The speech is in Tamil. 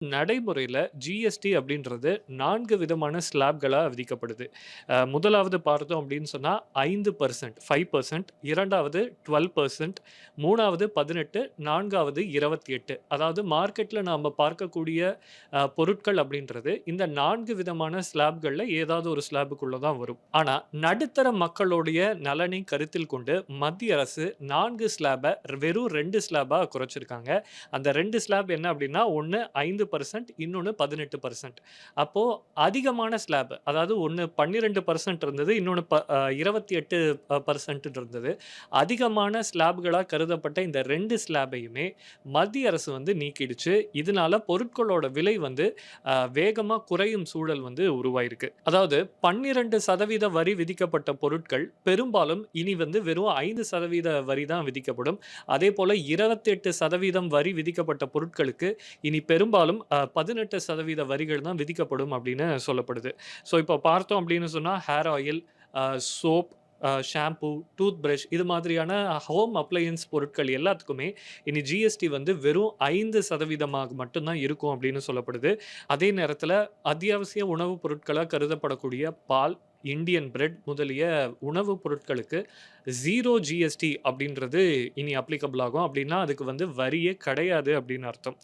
நடைமுறையில் ஜிஎஸ்டி அப்படின்றது நான்கு விதமான ஸ்லாப்களாக விதிக்கப்படுது. முதலாவது பார்த்தோம் அப்படின்னு சொன்னால் ஐந்து பர்சன்ட் ஃபைவ் பர்சன்ட் இரண்டாவது 12% மூணாவது 18 நான்காவது 28 அதாவது மார்க்கெட்டில் நாம் பார்க்கக்கூடிய பொருட்கள் அப்படின்றது இந்த நான்கு விதமான ஸ்லாப்களில் ஏதாவது ஒரு ஸ்லாபுக்குள்ளே தான் வரும். ஆனால் நடுத்தர மக்களுடைய நலனை கருத்தில் கொண்டு மத்திய அரசு நான்கு ஸ்லாபை வெறும் ரெண்டு ஸ்லாபாக குறைச்சிருக்காங்க. அந்த ரெண்டு ஸ்லாப் என்ன அப்படின்னா, ஒன்று ஐந்து பர்சன்ட் இன்னொன்று பதினெட்டு பர்சன்ட் அப்போது அதிகமான ஸ்லாப் அதாவது ஒன்று பன்னிரெண்டு பர்சன்ட் இருந்தது. இன்னொன்று ப இருபத்தி எட்டு பர்சன்ட் இருந்தது. அதிகமான ஸ்லாப்களாக கருதப்பட்ட இந்த ரெண்டு ஸ்லாபையுமே மத்திய அரசு வந்து நீக்கிடுச்சு. இதனால பொருட்களோட விலை வந்து வேகமாக குறையும் சூழல் வந்து உருவாயிருக்கு. அதாவது 12% வரி விதிக்கப்பட்ட பொருட்கள் பெரும்பாலும் இனி வந்து வெறும் ஐந்து சதவீத வரி தான் விதிக்கப்படும். அதே போல் இருபத்தெட்டு சதவீதம் வரி விதிக்கப்பட்ட பொருட்களுக்கு இனி பெரும்பாலும் பதினெட்டு சதவீத வரிகள் தான் விதிக்கப்படும் அப்படின்னு சொல்லப்படுது. ஸோ இப்போ பார்த்தோம் அப்படின்னு சொன்னால் hair oil, soap, shampoo shampoo, toothbrush இது மாதிரியான ஹோம் அப்ளையன்ஸ் பொருட்கள் எல்லாத்துக்குமே இனி ஜிஎஸ்டி வந்து வெறும் ஐந்து சதவீதமாக மட்டும்தான் இருக்கும் அப்படின்னு சொல்லப்படுது. அதே நேரத்தில் அத்தியாவசிய உணவுப் பொருட்களாக கருதப்படக்கூடிய பால், இண்டியன் பிரெட் முதலிய உணவுப் பொருட்களுக்கு ஜீரோ ஜிஎஸ்டி அப்படின்றது இனி அப்ளிகபிள் ஆகும். அப்படின்னா அதுக்கு வந்து வரியே கிடையாது அப்படின்னு அர்த்தம்.